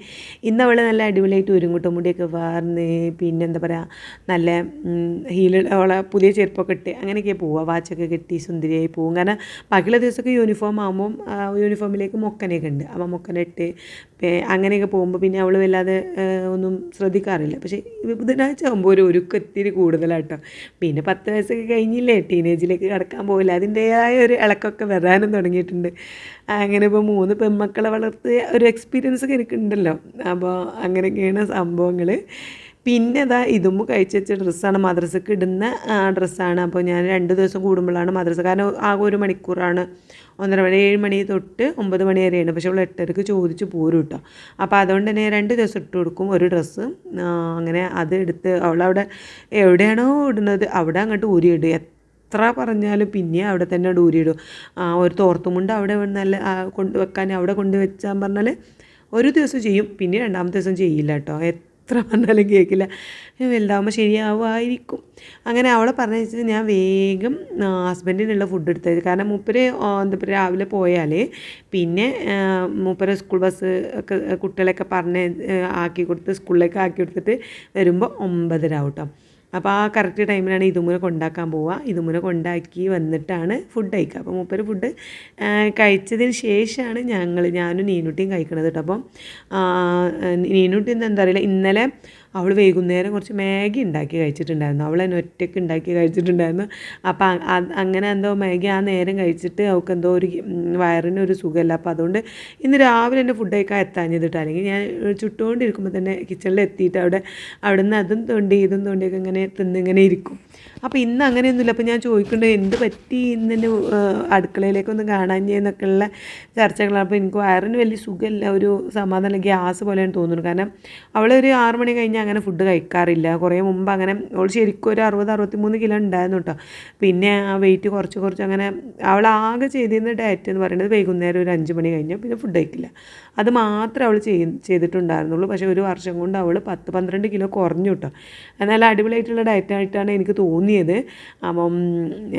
ഇന്ന് അവൾ നല്ല അടിപൊളിയായിട്ട് ഒരുങ്ങോട്ടും മുടിയൊക്കെ വാർന്ന് പിന്നെ എന്താ പറയുക നല്ല ഹീൽ അവളെ പുതിയ ചെരുപ്പൊക്കെ ഇട്ട് അങ്ങനെയൊക്കെ പോവുക വാച്ചൊക്കെ കെട്ടി സുന്ദരിയായി പോകും കാരണം ബാക്കിയുള്ള ദിവസമൊക്കെ യൂണിഫോം ആകുമ്പം യൂണിഫോമിലേക്ക് മൊക്കനെയൊക്കെ ഉണ്ട്. അപ്പോൾ മൊക്കനെ ഇട്ട് അങ്ങനെയൊക്കെ പോകുമ്പോൾ പിന്നെ അവൾ വല്ലാതെ ഒന്നും ശ്രദ്ധിക്കാറില്ല. പക്ഷേ ബുധനാഴ്ച ആകുമ്പോൾ ഒരു ഒരുക്കം ഒത്തിരി കൂടുതലാട്ടോ. പിന്നെ പത്ത് വയസ്സൊക്കെ കഴിഞ്ഞില്ലേ ടീനേജിലേക്ക് കടക്കാൻ പോകില്ല അതിന്റെതായ ഒരു ഇളക്കമൊക്കെ വരാനും തുടങ്ങിയിട്ടുണ്ട്. അങ്ങനെ ഇപ്പോൾ മൂന്ന് പെൺമക്കളെ വളർത്തിയ ഒരു എക്സ്പീരിയൻസ് ഒക്കെ എനിക്കുണ്ടല്ലോ. അപ്പോൾ അങ്ങനെയൊക്കെയാണ് സംഭവങ്ങൾ പിന്നെ അതാ ഇതും കഴിച്ച് വെച്ച ഡ്രസ്സാണ് മദ്രസക്ക് ഇടുന്ന ഡ്രസ്സാണ് അപ്പോൾ ഞാൻ രണ്ട് ദിവസം കൂടുമ്പോഴാണ് മദ്രസ കാരണം ആകെ ഒരു മണിക്കൂറാണ്. ഒന്നര മണി ഏഴ് മണി തൊട്ട് ഒമ്പത് മണി വരെയാണ്. പക്ഷേ അവൾ എട്ടരക്ക് ചോദിച്ച് പോരും കേട്ടോ. അപ്പോൾ അതുകൊണ്ട് തന്നെ രണ്ട് ദിവസം ഇട്ട് കൊടുക്കും ഒരു ഡ്രസ്സ് അങ്ങനെ അത് എടുത്ത് അവളവിടെ എവിടെയാണോ ഇടുന്നത് അവിടെ അങ്ങോട്ട് ഊരിയിടും. എത്ര പറഞ്ഞാലും പിന്നെ അവിടെ തന്നെ ഡൂരിയിടും. ഒരു തോർത്തുമുണ്ട് അവിടെ നല്ല കൊണ്ട് വെക്കാൻ അവിടെ കൊണ്ട് വെച്ചാൽ പറഞ്ഞാൽ ഒരു ദിവസം ചെയ്യും. പിന്നെ രണ്ടാമത്തെ ദിവസം ചെയ്യില്ല കേട്ടോ. എത്ര പറഞ്ഞാലും കേൾക്കില്ല വലുതാകുമ്പോൾ ശരിയാവുമായിരിക്കും അങ്ങനെ അവളെ പറഞ്ഞിട്ട് ഞാൻ വേഗം ഹസ്ബൻഡിനുള്ള ഫുഡ് എടുത്തത്. കാരണം മൂപ്പര് എന്താ പറയുക രാവിലെ പോയാൽ പിന്നെ മൂപ്പര് സ്കൂൾ ബസ് ഒക്കെ കുട്ടികളെയൊക്കെ പറഞ്ഞ് ആക്കി കൊടുത്ത് സ്കൂളിലേക്ക് ആക്കി കൊടുത്തിട്ട് വരുമ്പോൾ ഒമ്പതര ആവും അപ്പോൾ ആ കറക്റ്റ് ടൈമിലാണ് ഇതുമുനെ കൊണ്ടാക്കാൻ പോവുക ഇതുമുനെ കൊണ്ടാക്കി വന്നിട്ടാണ് ഫുഡ് കഴിക്കുക. അപ്പോൾ മൂപ്പര് ഫുഡ് കഴിച്ചതിന് ശേഷമാണ് ഞങ്ങൾ ഞാനും നീനുട്ടിയും കഴിക്കണത് കേട്ടോ അപ്പം നീനുട്ടി എന്താ അറിയില്ല ഇന്നലെ അവൾ വൈകുന്നേരം കുറച്ച് മാഗി ഉണ്ടാക്കി കഴിച്ചിട്ടുണ്ടായിരുന്നു. അവൾ തന്നെ ഒറ്റയ്ക്ക് ഉണ്ടാക്കി കഴിച്ചിട്ടുണ്ടായിരുന്നു. അപ്പോൾ അങ്ങനെ എന്തോ മാഗി ആ നേരം കഴിച്ചിട്ട് അവൾക്ക് എന്തോ ഒരു വയറിന് ഒരു സുഖമില്ല. അപ്പോൾ അതുകൊണ്ട് ഇന്ന് രാവിലെ എന്റെ ഫുഡ് കഴിക്കാൻ എത്താഞ്ഞത് കേട്ടോ അല്ലെങ്കിൽ ഞാൻ ചുട്ടുകൊണ്ടിരിക്കുമ്പോൾ തന്നെ കിച്ചണിൽ എത്തിയിട്ട് അവിടെ അവിടെ നിന്ന് അതും തോണ്ടി ഇതും തോണ്ടിയൊക്കെ ഇങ്ങനെ തിന്നിങ്ങനെ ഇരിക്കും. അപ്പോൾ ഇന്ന് അങ്ങനെയൊന്നുമില്ല. അപ്പോൾ ഞാൻ ചോദിക്കേണ്ടത് എന്ത് പറ്റി ഇന്നെ അടുക്കളയിലേക്കൊന്നും കാണാഞ്ഞെന്നൊക്കെ ഉള്ള ചർച്ചകളാണ്. അപ്പോൾ എനിക്ക് വയറിന് വലിയ സുഖമില്ല ഒരു സമാധാനം ഗ്യാസ് പോലെയാണ് തോന്നുന്നു. കാരണം അവളൊരു ആറ് മണി കഴിഞ്ഞാൽ അങ്ങനെ ഫുഡ് കഴിക്കാറില്ല. കുറേ മുമ്പ് അങ്ങനെ അവൾ ശരിക്കും ഒരു അറുപത് അറുപത്തി മൂന്ന് കിലോ ഉണ്ടായിരുന്നു കേട്ടോ. പിന്നെ ആ വെയിറ്റ് കുറച്ച് കുറച്ച് അങ്ങനെ അവൾ ആകെ ചെയ്തിരുന്ന ഡയറ്റ് എന്ന് പറയുന്നത് വൈകുന്നേരം ഒരു അഞ്ച് മണി കഴിഞ്ഞാൽ പിന്നെ ഫുഡ് കഴിക്കില്ല. അത് മാത്രമേ അവൾ ചെയ് ചെയ്തിട്ടുണ്ടായിരുന്നുള്ളൂ. പക്ഷേ ഒരു വർഷം കൊണ്ട് അവൾ പത്ത് പന്ത്രണ്ട് കിലോ കുറഞ്ഞു കേട്ടോ. എന്നാൽ അടിപൊളിയായിട്ടുള്ള ഡയറ്റായിട്ടാണ് എനിക്ക് തോന്നിയത്. അപ്പം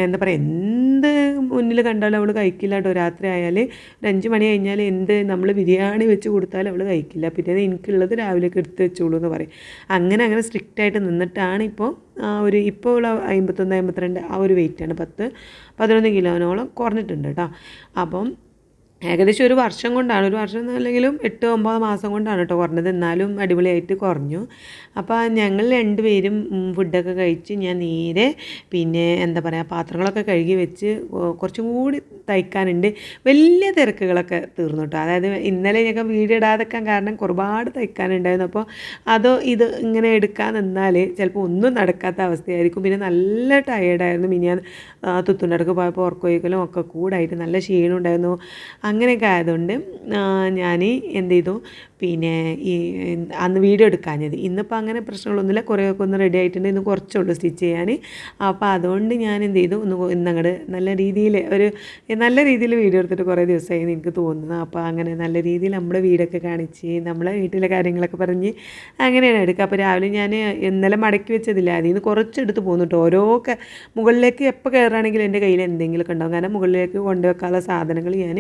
എന്താ പറയുക എന്ത് മുന്നിൽ കണ്ടാലും അവൾ കഴിക്കില്ല കേട്ടോ. രാത്രി ആയാൽ ഒരു അഞ്ച് മണി കഴിഞ്ഞാൽ എന്ത് നമ്മൾ ബിരിയാണി വെച്ച് കൊടുത്താലും അവൾ കഴിക്കില്ല. പിന്നെ എനിക്കുള്ളത് രാവിലേക്ക് എടുത്ത് വെച്ചോളൂ എന്ന് പറയും. അങ്ങനെ അങ്ങനെ സ്ട്രിക്റ്റായിട്ട് നിന്നിട്ടാണ് ഇപ്പോൾ ഒരു ഇപ്പോൾ ഉള്ള അമ്പത്തൊന്ന് അമ്പത്തിരണ്ട് ആ ഒരു വെയിറ്റാണ് പത്ത് പതിനൊന്ന് കിലോനോളം കുറഞ്ഞിട്ടുണ്ട് കേട്ടോ. അപ്പം ഏകദേശം ഒരു വർഷം കൊണ്ടാണ്. ഒരു വർഷം എന്നല്ലെങ്കിലും എട്ട് ഒമ്പത് മാസം കൊണ്ടാണ് കേട്ടോ കുറഞ്ഞത്. എന്നാലും അടിപൊളിയായിട്ട് കുറഞ്ഞു. അപ്പോൾ ഞങ്ങൾ രണ്ടുപേരും ഫുഡൊക്കെ കഴിച്ച് ഞാൻ നേരെ പിന്നെ എന്താ പറയുക പാത്രങ്ങളൊക്കെ കഴുകി വെച്ച് കുറച്ചും കൂടി തയ്ക്കാനുണ്ട്. വലിയ തിരക്കുകളൊക്കെ തീർന്നു കേട്ടോ അതായത് ഇന്നലെ ഞങ്ങൾക്ക് വീഡിയോ ഇടാതെക്കാൻ കാരണം ഒരുപാട് തയ്ക്കാനുണ്ടായിരുന്നു. അപ്പോൾ അതോ ഇത് ഇങ്ങനെ എടുക്കാൻ നിന്നാൽ ചിലപ്പോൾ ഒന്നും നടക്കാത്ത അവസ്ഥയായിരിക്കും. പിന്നെ നല്ല ടയേർഡായിരുന്നു മിനി ഞാൻ തുത്തുണ്ടടക്ക് പോയപ്പോൾ ഉറക്കൊഴിക്കലും ഒക്കെ കൂടായിട്ട് നല്ല ക്ഷീണം ഉണ്ടായിരുന്നു അങ്ങനെയൊക്കെ ആയതുകൊണ്ട് ഞാൻ എന്ത് ചെയ്തു? പിന്നെ ഈ അന്ന് വീഡിയോ എടുക്കാഞ്ഞത്. ഇന്നിപ്പോൾ അങ്ങനെ പ്രശ്നങ്ങളൊന്നുമില്ല. കുറേയൊക്കെ ഒന്ന് റെഡി ആയിട്ടുണ്ട്. ഇന്ന് കുറച്ചുള്ളൂ സ്റ്റിച്ച് ചെയ്യാൻ. അപ്പോൾ അതുകൊണ്ട് ഞാൻ എന്ത് ചെയ്തു? ഒന്ന് ഇന്നങ്ങോട്ട് നല്ല രീതിയിൽ ഒരു നല്ല രീതിയിൽ വീഡിയോ എടുത്തിട്ട് കുറേ ദിവസമായി എനിക്ക് തോന്നുന്നു. അപ്പോൾ അങ്ങനെ നല്ല രീതിയിൽ നമ്മുടെ വീടൊക്കെ കാണിച്ച് നമ്മളെ വീട്ടിലെ കാര്യങ്ങളൊക്കെ പറഞ്ഞ് അങ്ങനെയാണ് എടുക്കുക. അപ്പോൾ രാവിലെ ഞാൻ ഇന്നലെ മടക്കി വെച്ചതില്ല. അതിൽ നിന്ന് കുറച്ചെടുത്ത് പോകുന്നു ഓരോ മുകളിലേക്ക് എപ്പോൾ കയറുകയാണെങ്കിലും എന്റെ കയ്യിൽ എന്തെങ്കിലുമൊക്കെ ഉണ്ടാവും. കാരണം മുകളിലേക്ക് കൊണ്ടുവെക്കാനുള്ള സാധനങ്ങൾ ഞാൻ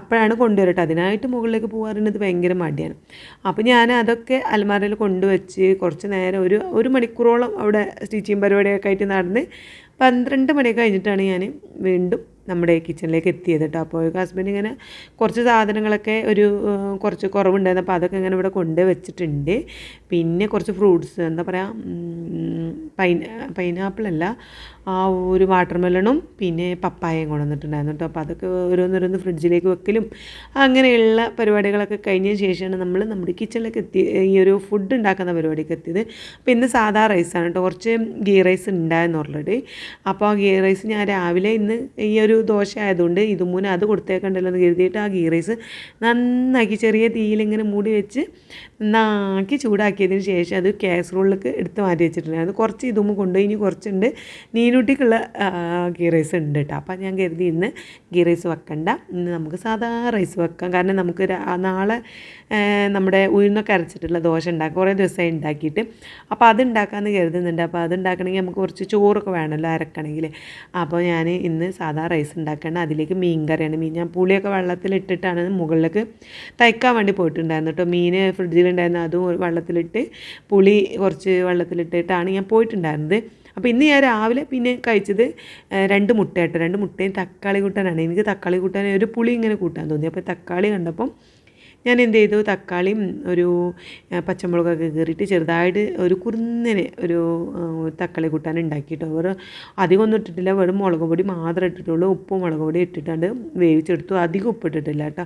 അപ്പോഴാണ് കൊണ്ടുവരട്ടെ അതിനായിട്ട് മുകളിലേക്ക് പോകാറുണ്ട്. ഭയങ്കര മടിയാണ്. അപ്പോൾ ഞാൻ അതൊക്കെ അലമാരയിൽ കൊണ്ടുവച്ച് കുറച്ച് നേരം ഒരു ഒരു മണിക്കൂറോളം അവിടെ സ്റ്റിച്ചിങ് പരിപാടിയൊക്കെ ആയിട്ട് നടന്ന് പന്ത്രണ്ട് മണി കഴിഞ്ഞിട്ടാണ് ഞാൻ വീണ്ടും നമ്മുടെ കിച്ചണിലേക്ക് എത്തിയത് കേട്ടോ അപ്പോൾ ഹസ്ബൻഡ് ഇങ്ങനെ കുറച്ച് സാധനങ്ങളൊക്കെ ഒരു കുറച്ച് കുറവുണ്ടായിരുന്നു. അപ്പോൾ അതൊക്കെ ഇങ്ങനെ ഇവിടെ കൊണ്ട് വെച്ചിട്ടുണ്ട് പിന്നെ കുറച്ച് ഫ്രൂട്ട്സ് എന്താ പറയുക പൈൻ പൈനാപ്പിളല്ല ആ ഒരു വാട്ടർ മെലണും പിന്നെ പപ്പായയും കൊണ്ടുവന്നിട്ടുണ്ടായിരുന്നു കേട്ടോ. അപ്പോൾ അതൊക്കെ ഓരോന്നോരോന്ന് ഫ്രിഡ്ജിലേക്ക് വെക്കലും അങ്ങനെയുള്ള പരിപാടികളൊക്കെ കഴിഞ്ഞ ശേഷമാണ് നമ്മൾ നമ്മുടെ കിച്ചണിലേക്ക് എത്തി ഈ ഒരു ഫുഡ് ഉണ്ടാക്കുന്ന പരിപാടിക്ക് എത്തിയത്. അപ്പോൾ ഇന്ന് സാധാ റൈസാണ് കേട്ടോ. കുറച്ച് ഗീ റൈസ് ഉണ്ടായിരുന്നു ഓൾറെഡി അപ്പോൾ ആ ഗീ റൈസ് ഞാൻ രാവിലെ ഇന്ന് ഈ ഒരു ദോശ ആയതുകൊണ്ട് ഇതുമൂന്ന് അത് കൊടുത്തേക്കണ്ടല്ലോ എന്ന് കരുതിയിട്ട് ആ ഗീ റൈസ് നന്നാക്കി ചെറിയ തീയിലിങ്ങനെ മൂടി വെച്ച് നന്നാക്കി ചൂടാക്കിയതിന് ശേഷം അത് കാസറോളിലേക്ക് എടുത്ത് മാറ്റി വെച്ചിട്ടുണ്ടായിരുന്നു. കുറച്ച് ഇതുമ്പോൾ കൊണ്ടുപോയി ഇനി കുറച്ചുണ്ട്. നീനൂട്ടിക്കുള്ള ഗീ റൈസ് ഉണ്ട് കേട്ടോ അപ്പം ഞാൻ കരുതി ഇന്ന് ഗീ റൈസ് വെക്കണ്ട. ഇന്ന് നമുക്ക് സാധാ റൈസ് വെക്കാം. കാരണം നമുക്ക് നാളെ നമ്മുടെ ഉഴുന്നൊക്കെ അരച്ചിട്ടുള്ള ദോശ ഉണ്ടാക്കാം. കുറേ ദിവസമായി ഉണ്ടാക്കിയിട്ട്. അപ്പോൾ അത് ഉണ്ടാക്കാമെന്ന് കരുതുന്നുണ്ട്. അപ്പോൾ അത് ഉണ്ടാക്കണമെങ്കിൽ നമുക്ക് കുറച്ച് ചോറൊക്കെ വേണമല്ലോ അരക്കണമെങ്കിൽ അപ്പോൾ ഞാൻ ഇന്ന് സാധാ റൈസ് ഉണ്ടാക്കണം. അതിലേക്ക് മീൻ കറിയാണ്. മീൻ ഞാൻ പുളിയൊക്കെ വെള്ളത്തിലിട്ടിട്ടാണ് മുകളിലേക്ക് തയ്ക്കാൻ വേണ്ടി പോയിട്ടുണ്ടായിരുന്നു കേട്ടോ മീൻ ഫ്രിഡ്ജിലുണ്ടായിരുന്നു അതും വെള്ളത്തിലിട്ട് പുളി കുറച്ച് വെള്ളത്തിലിട്ടിട്ടാണ് ഞാൻ പോയിട്ടുണ്ടായിരുന്നത്. അപ്പോൾ ഇന്ന് ഞാൻ രാവിലെ പിന്നെ കഴിച്ചത് രണ്ട് മുട്ടയായിട്ട് രണ്ട് മുട്ടയും തക്കാളി കൂട്ടാനാണ്. എനിക്ക് തക്കാളി കൂട്ടാൻ ഒരു പുളി ഇങ്ങനെ കൂട്ടാൻ തോന്നി. അപ്പോൾ തക്കാളി കണ്ടപ്പം ഞാൻ എന്ത് ചെയ്തു? തക്കാളിയും ഒരു പച്ചമുളകൊക്കെ കയറിയിട്ട് ചെറുതായിട്ട് ഒരു കുറുന്നനെ ഒരു തക്കാളി കൂട്ടാൻ ഉണ്ടാക്കിയിട്ടോ. അവർ അധികം ഒന്നും ഇട്ടിട്ടില്ല. വെറും മുളക് പൊടി മാത്രമേ ഇട്ടിട്ടുള്ളൂ. ഉപ്പും മുളക് പൊടി ഇട്ടിട്ടുണ്ട് വേവിച്ചെടുത്തു. അധികം ഉപ്പ് ഇട്ടിട്ടില്ല കേട്ടോ.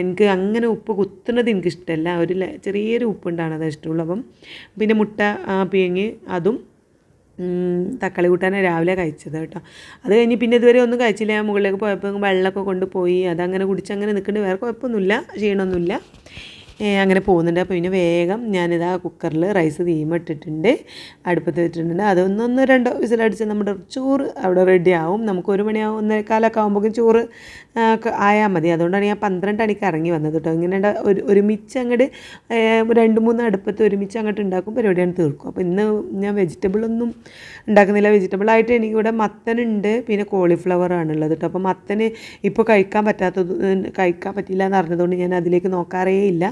എനിക്ക് അങ്ങനെ ഉപ്പ് കുത്തുന്നത് എനിക്കിഷ്ടമല്ല. ഒരു ചെറിയൊരു ഉപ്പ് ഉണ്ടാകുന്നത് ഇഷ്ടമുള്ളൂ അപ്പം പിന്നെ മുട്ട പിഴങ്ങി അതും തക്കാളി കൂട്ടാനാണ് രാവിലെ കഴിച്ചത് കേട്ടോ. അത് കഴിഞ്ഞ് പിന്നെ ഇതുവരെ ഒന്നും കഴിച്ചില്ല. മുകളിലേക്ക് പോയപ്പോൾ വെള്ളമൊക്കെ കൊണ്ടുപോയി. അതങ്ങനെ കുടിച്ചങ്ങനെ നിൽക്കേണ്ടി. വേറെ കുഴപ്പമൊന്നുമില്ല. ക്ഷീണമൊന്നുമില്ല. അങ്ങനെ പോകുന്നുണ്ട്. അപ്പോൾ പിന്നെ വേഗം ഞാനിതാ കുക്കറിൽ റൈസ് തീമിട്ടിട്ടുണ്ട്. അടുപ്പത്ത് വെച്ചിട്ടുണ്ട്. അതൊന്നൊന്ന് രണ്ടോ വിസിലടിച്ച് നമ്മുടെ ചോറ് അവിടെ റെഡി ആവും. നമുക്ക് ഒരു മണിയാവും ഒന്നേക്കാലൊക്കെ ആകുമ്പോഴേക്കും ചോറ് ആയാൽ മതി. അതുകൊണ്ടാണ് ഞാൻ പന്ത്രണ്ട് മണിക്ക് ഇറങ്ങി വന്നത് കേട്ടോ. ഇങ്ങനെ ഒരു ഒരുമിച്ച് അങ്ങോട്ട് രണ്ട് മൂന്ന് അടുപ്പത്ത് ഒരുമിച്ച് അങ്ങോട്ട് ഉണ്ടാക്കും പരിപാടിയാണ് തീർക്കും. അപ്പോൾ ഇന്ന് ഞാൻ വെജിറ്റബിളൊന്നും ഉണ്ടാക്കുന്നില്ല. വെജിറ്റബിളായിട്ട് എനിക്കിവിടെ മത്തനുണ്ട് പിന്നെ കോളിഫ്ലവർ ആണുള്ളത് കേട്ടോ. അപ്പോൾ മത്തന് ഇപ്പോൾ കഴിക്കാൻ പറ്റാത്തത് കഴിക്കാൻ പറ്റില്ല എന്ന് അറിഞ്ഞതുകൊണ്ട് ഞാൻ അതിലേക്ക് നോക്കാറേ ഇല്ല.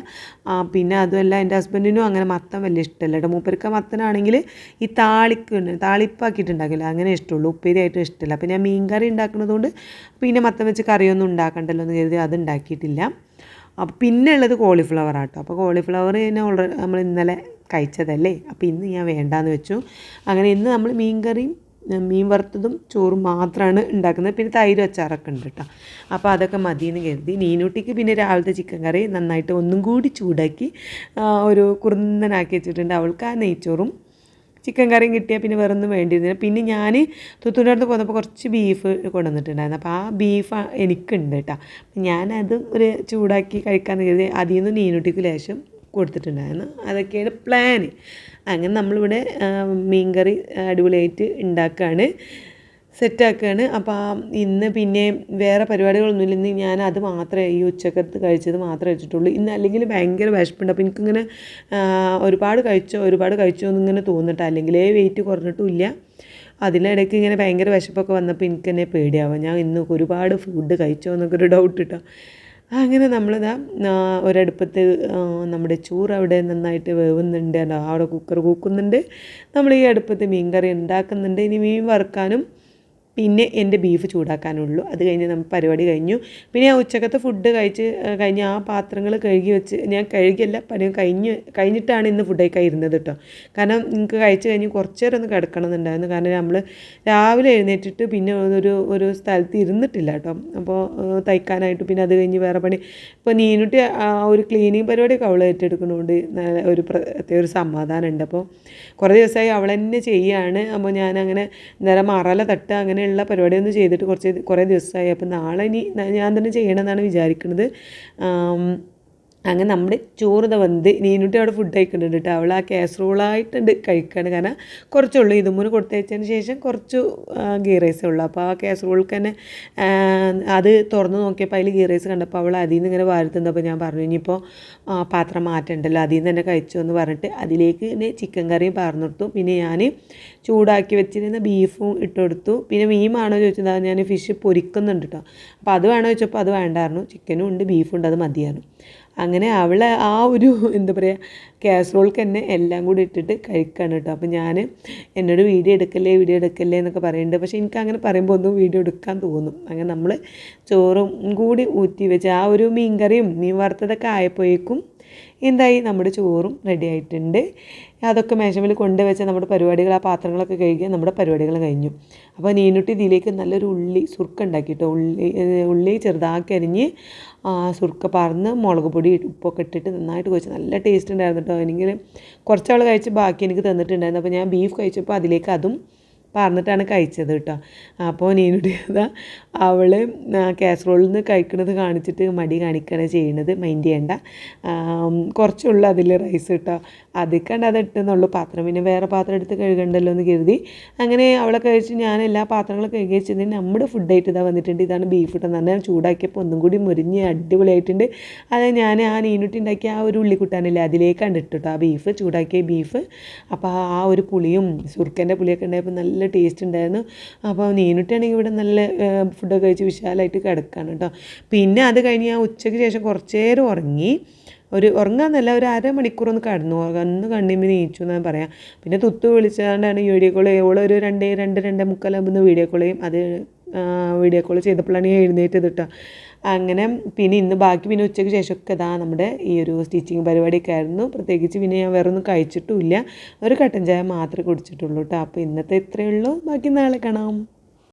പിന്നെ അതുമല്ല എന്റെ ഹസ്ബൻഡിനും അങ്ങനെ മത്തം വലിയ ഇഷ്ടമല്ല കേട്ടോ. മൂപ്പർക്ക് മത്തനാണെങ്കിൽ ഈ താളിക്ക് താളിപ്പാക്കിയിട്ടുണ്ടാക്കില്ല. അങ്ങനെ ഇഷ്ടമുള്ളൂ. ഉപ്പേരിയായിട്ടും ഇഷ്ടമല്ല. അപ്പോൾ ഞാൻ മീൻ കറി ഉണ്ടാക്കുന്നതുകൊണ്ട് പിന്നെ മത്തം വെച്ച് കറിയൊന്നും ഉണ്ടാക്കണ്ടല്ലോ എന്ന് കരുതി അത് ഉണ്ടാക്കിയിട്ടില്ല. അപ്പോൾ പിന്നെ ഉള്ളത് കോളിഫ്ലവർ ആട്ടോ അപ്പോൾ കോളിഫ്ലവർ തന്നെ ഓൾറെഡി നമ്മൾ ഇന്നലെ കഴിച്ചതല്ലേ? അപ്പോൾ ഇന്ന് ഞാൻ വേണ്ടാന്ന് വെച്ചു. അങ്ങനെ ഇന്ന് നമ്മൾ മീൻ കറിയും മീൻ വറുത്തതും ചോറും മാത്രമാണ് ഉണ്ടാക്കുന്നത് പിന്നെ തൈര് അച്ചാറൊക്കെ ഉണ്ട് കേട്ടോ അപ്പോൾ അതൊക്കെ മതിയെന്ന് കരുതി നീനൂട്ടിക്ക് പിന്നെ രാവിലത്തെ ചിക്കൻ കറി നന്നായിട്ട് ഒന്നും കൂടി ചൂടാക്കി ഒരു കുറുന്നനാക്കി വെച്ചിട്ടുണ്ട്. അവൾക്ക് ആ നെയ്ച്ചോറും ചിക്കൻ കറിയും കിട്ടിയാൽ പിന്നെ വേറെ ഒന്നും വേണ്ടിയിരുന്നില്ല. പിന്നെ ഞാൻ തുത്തൂന്റെ അടുത്ത് പോന്നപ്പോൾ കുറച്ച് ബീഫ് കൊണ്ടുവന്നിട്ടുണ്ടായിരുന്നു. അപ്പോൾ ആ ബീഫ് എനിക്കുണ്ട് കേട്ടോ ഞാനത് ഒരു ചൂടാക്കി കഴിക്കാമെന്ന് കരുതി അതിൽ നിന്ന് നീനൂട്ടിക്ക് ലേശം കൊടുത്തിട്ടുണ്ടായിരുന്നു. അതൊക്കെയാണ് പ്ലാൻ അങ്ങനെ നമ്മളിവിടെ മീൻകറി അടിപൊളിയായിട്ട് ഉണ്ടാക്കുകയാണ് സെറ്റാക്കുകയാണ് അപ്പോൾ ഇന്ന് പിന്നെ വേറെ പരിപാടികളൊന്നുമില്ല. ഇന്ന് ഞാൻ അത് മാത്രമേ ഈ ഉച്ചക്കത്ത് കഴിച്ചത് മാത്രമേ വെച്ചിട്ടുള്ളൂ ഇന്ന് അല്ലെങ്കിൽ ഭയങ്കര വിശപ്പുണ്ട്. അപ്പോൾ എനിക്കിങ്ങനെ ഒരുപാട് കഴിച്ചോ ഒരുപാട് കഴിച്ചോ എന്നിങ്ങനെ തോന്നിട്ട് അല്ലെങ്കിൽ വെയിറ്റ് കുറഞ്ഞിട്ടുമില്ല. അതിനിടയ്ക്ക് ഇങ്ങനെ ഭയങ്കര വിശപ്പൊക്കെ വന്നപ്പോൾ എനിക്ക് തന്നെ പേടിയാവുക ഞാൻ ഇന്ന് ഒരുപാട് ഫുഡ് കഴിച്ചോ എന്നൊക്കെ ഒരു ഡൗട്ട് ഇട്ടോ. അങ്ങനെ നമ്മളിതാ ഒരടുപ്പത്ത് നമ്മുടെ ചോറ് അവിടെ നന്നായിട്ട് വേവുന്നുണ്ട് അവിടെ കുക്കർ കൂക്കുന്നുണ്ട്. നമ്മൾ ഈ അടുപ്പത്ത് മീൻ കറി ഉണ്ടാക്കുന്നുണ്ട്. ഇനി മീൻ വറുക്കാനും പിന്നെ എന്റെ ബീഫ് ചൂടാക്കാനുള്ളൂ. അത് കഴിഞ്ഞ് നമ്മൾ പരിപാടി കഴിഞ്ഞു. പിന്നെ ആ ഉച്ചക്കത്തെ ഫുഡ് കഴിച്ച് കഴിഞ്ഞ് ആ പാത്രങ്ങൾ കഴുകി വെച്ച് ഞാൻ കഴുകിയല്ല പണി കഴിഞ്ഞ് കഴിഞ്ഞിട്ടാണ് ഇന്ന് ഫുഡ് കഴിക്കാൻ ഇരുന്നത് കേട്ടോ കാരണം നിങ്ങൾക്ക് കഴിച്ച് കഴിഞ്ഞ് കുറച്ച് നേരം ഒന്ന് കിടക്കണം എന്നുണ്ടായിരുന്നു കാരണം നമ്മൾ രാവിലെ എഴുന്നേറ്റിട്ട് പിന്നെ ഒരു ഒരു സ്ഥലത്ത് ഇരുന്നിട്ടില്ല കേട്ടോ അപ്പോൾ തയ്ക്കാനായിട്ട് പിന്നെ അത് കഴിഞ്ഞ് വേറെ പണി. ഇപ്പോൾ നീനുട്ടി ഒരു ക്ലീനിങ് പരിപാടിയൊക്കെ അവൾ ഏറ്റെടുക്കുന്നതുകൊണ്ട് നല്ല ഒരു പ്രത്യേക ഒരു സമാധാനമുണ്ട് അപ്പോൾ കുറേ ദിവസമായി അവൾ തന്നെ ചെയ്യാണ്. അപ്പോൾ ഞാനങ്ങനെ നേരം മറല തട്ട് അങ്ങനെയുള്ള പരിപാടിയൊന്നും ചെയ്തിട്ട് കുറച്ച് കുറേ ദിവസമായി. അപ്പം നാളെ ഇനി ഞാൻ തന്നെ ചെയ്യണമെന്നാണ് വിചാരിക്കുന്നത്. അങ്ങനെ നമ്മൾ ചോറ് ദ വന്ന് നീനുട്ടി അവിടെ ഫുഡ് കഴിക്കുന്നുണ്ട് കേട്ടോ അവൾ ആ കാസറോളായിട്ടുണ്ട് കഴിക്കുകയാണ് കാരണം കുറച്ചുള്ളൂ. ഇതും മുന്നേ കൊടുത്തയച്ചതിന് ശേഷം കുറച്ച് ഗീ റൈസേ ഉള്ളൂ. അപ്പോൾ ആ കാസറോൾക്ക് തന്നെ അത് തുറന്ന് നോക്കിയപ്പോൾ അതിൽ ഗീ റൈസ് കണ്ടപ്പോൾ അവൾ അതിൽ നിന്ന് ഇങ്ങനെ വാരുത്തുന്നപ്പോൾ ഞാൻ പറഞ്ഞു ഇനിയിപ്പോൾ പാത്രം മാറ്റണ്ടല്ലോ. അതിൽ നിന്ന് തന്നെ കഴിച്ചു എന്ന് പറഞ്ഞിട്ട് അതിലേക്ക് ഇനി ചിക്കൻ കറിയും പാർന്നിട്ടു പിന്നെ ഞാൻ ചൂടാക്കി വെച്ചിരുന്ന ബീഫും ഇട്ട് കൊടുത്തു. പിന്നെ മീമാണോ ചോദിച്ചത്. ഞാൻ ഫിഷ് പൊരിക്കുന്നുണ്ട് കേട്ടോ അപ്പോൾ അത് വേണോ ചോദിച്ചപ്പോൾ അത് വേണ്ടായിരുന്നു. ചിക്കനും ഉണ്ട് ബീഫും ഉണ്ട് അത് മതിയായിരുന്നു. അങ്ങനെ അവൾ ആ ഒരു എന്താ പറയുക കാസറോൾക്ക് തന്നെ എല്ലാം കൂടി ഇട്ടിട്ട് കഴിക്കുകയാണ് കേട്ടോ. അപ്പോൾ ഞാൻ എന്നോട് വീഡിയോ എടുക്കല്ലേ വീഡിയോ എടുക്കല്ലേ എന്നൊക്കെ പറയുന്നുണ്ട് പക്ഷേ എനിക്ക് അങ്ങനെ പറയുമ്പോൾ ഒന്നും വീഡിയോ എടുക്കാൻ തോന്നും. അങ്ങനെ നമ്മൾ ചോറും കൂടി ഊറ്റി വെച്ച് ആ ഒരു മീൻ കറിയും മീൻ വറുത്തതൊക്കെ ആയപ്പോഴേക്കും എന്തായി? നമ്മുടെ ചോറും റെഡി ആയിട്ടുണ്ട്. അതൊക്കെ മേശമിൽ കൊണ്ടുവച്ച നമ്മുടെ പരിപാടികൾ ആ പാത്രങ്ങളൊക്കെ കഴുകിയാൽ നമ്മുടെ പരിപാടികൾ കഴിഞ്ഞു. അപ്പോൾ നീനുട്ടി ഇതിലേക്ക് നല്ലൊരു ഉള്ളി സുർക്ക ഉണ്ടാക്കിയിട്ട്. ഉള്ളി ഉള്ളി ചെറുതാക്കി അരിഞ്ഞ് ആ, സുർക്ക പാർന്ന് മുളക് പൊടി ഉപ്പൊക്കെ ഇട്ടിട്ട് നന്നായിട്ട് കഴിച്ചു നല്ല ടേസ്റ്റ് ഉണ്ടായിരുന്നു കേട്ടോ. എനിക്ക് കുറച്ചാൾ കഴിച്ച് ബാക്കി എനിക്ക് തന്നിട്ടുണ്ടായിരുന്നു. അപ്പോൾ ഞാൻ ബീഫ് കഴിച്ചപ്പോൾ അതിലേക്ക് അതും പറഞ്ഞിട്ടാണ് കഴിച്ചത് കേട്ടോ. അപ്പോൾ നീനുട്ടി അതാ അവൾ കാസറോളിൽ നിന്ന് കഴിക്കുന്നത് കാണിച്ചിട്ട് മടി കാണിക്കുകയാണ് ചെയ്യുന്നത് മൈൻഡ് ചെയ്യണ്ട. കുറച്ചുള്ളൂ അതിൽ റൈസ് കേട്ടോ. അതിക്കണ്ട് അത് ഇട്ടെന്നുള്ളൂ പാത്രം പിന്നെ വേറെ പാത്രം എടുത്ത് കഴുകണ്ടല്ലോ എന്ന് കരുതി. അങ്ങനെ അവളെ കഴിച്ച് ഞാൻ എല്ലാ പാത്രങ്ങളും കഴുകി വെച്ചത് നമ്മുടെ ഫുഡായിട്ട് ഇതാ വന്നിട്ടുണ്ട്. ഇതാണ് ബീഫ് ഇട്ടെന്ന് പറഞ്ഞാൽ ചൂടാക്കിയപ്പോൾ ഒന്നും കൂടി മുരിഞ്ഞ് അടിപൊളിയായിട്ടുണ്ട്. അത് ഞാൻ ആ നീനുട്ടി ഉണ്ടാക്കിയ ആ ഒരു ഉള്ളിക്കുട്ടാനില്ലേ അതിലേക്കാണ് ഇട്ടിട്ടോ ആ ബീഫ് ചൂടാക്കിയ ബീഫ് അപ്പോൾ ആ ഒരു പുളിയും സുർക്കന്റെ പുളിയൊക്കെ ഉണ്ടായപ്പോൾ നല്ല ടേസ്റ്റ് ഉണ്ടായിരുന്നു. അപ്പോൾ നീനുട്ടിയാണെങ്കിൽ ഇവിടെ നല്ല ഫുഡൊക്കെ കഴിച്ച് വിശാലമായിട്ട് കിടക്കുകയാണ് കേട്ടോ പിന്നെ അത് കഴിഞ്ഞ് ഞാൻ ഉച്ചയ്ക്ക് ശേഷം കുറച്ചേരം ഉറങ്ങി. ഒരു ഉറങ്ങാന്നല്ല ഒരു അരമണിക്കൂർ ഒന്ന് കടന്നു ഒന്ന് കണ്ണിമ്മ നീച്ചു എന്നാണ് പറയാം. പിന്നെ തുത്തു ഈ വീഡിയോ കോൾ ഓളൊരു രണ്ട് രണ്ട് രണ്ട് മുക്കാലാകുമ്പോൾ വീഡിയോ കോൾ ചെയ്യും. അത് വീഡിയോ കോൾ ചെയ്തപ്പോഴാണ് ഞാൻ എഴുന്നേറ്റത് കേട്ടോ അങ്ങനെ പിന്നെ ഇന്ന് ബാക്കി പിന്നെ ഉച്ചയ്ക്ക് ശേഷമൊക്കെ ഇതാ നമ്മുടെ ഈ ഒരു സ്റ്റിച്ചിങ് പരിപാടിയൊക്കെ ആയിരുന്നു. പ്രത്യേകിച്ച് പിന്നെ ഞാൻ വേറെ ഒന്നും കഴിച്ചിട്ടുമില്ല ഒരു കട്ടൻ ചായ മാത്രമേ കുടിച്ചിട്ടുള്ളൂ കേട്ടോ അപ്പോൾ ഇന്നത്തെ ഇത്രയേ ഉള്ളൂ. ബാക്കി നാളെ കാണാം.